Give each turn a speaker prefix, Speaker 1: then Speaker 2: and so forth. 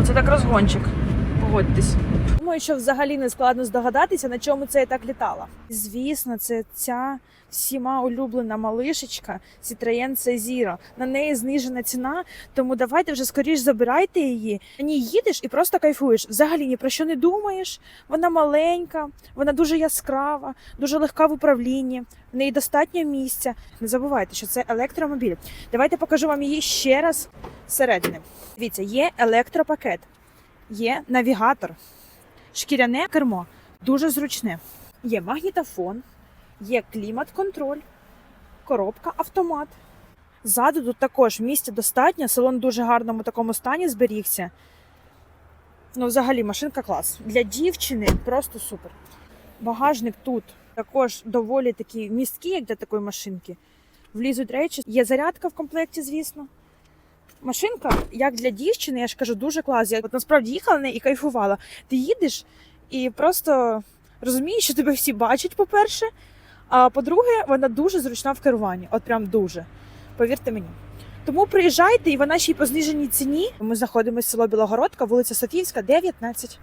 Speaker 1: Оце так розгончик. Погодьтесь. Думаю, що взагалі не складно здогадатися, на чому це я так літала. Звісно, це ця всіма улюблена малишечка Citroen C Zero. На неї знижена ціна, тому давайте вже скоріш забирайте її. На ній їдеш і просто кайфуєш. Взагалі ні про що не думаєш. Вона маленька, вона дуже яскрава, дуже легка в управлінні. В неї достатньо місця. Не забувайте, що це електромобіль. Давайте покажу вам її ще раз зсередини. Дивіться, є електропакет, є навігатор, шкіряне кермо, дуже зручне. Є магнітофон, є клімат-контроль, коробка автомат. Ззаду тут також місця достатньо, салон в дуже гарному такому стані зберігся. Ну, взагалі, машинка клас. Для дівчини просто супер. Багажник тут також доволі такий місткий, як для такої машинки. Влізуть речі. Є зарядка в комплекті, звісно. Машинка, як для дівчини, я ж кажу, дуже клас. Я от насправді їхала неї і кайфувала. Ти їдеш і просто розумієш, що тебе всі бачать, по-перше. А по-друге, вона дуже зручна в керуванні. От прям дуже. Повірте мені. Тому приїжджайте, і вона ще й по зниженій ціні. Ми знаходимося в село Білогородка, вулиця Софіївська, 19.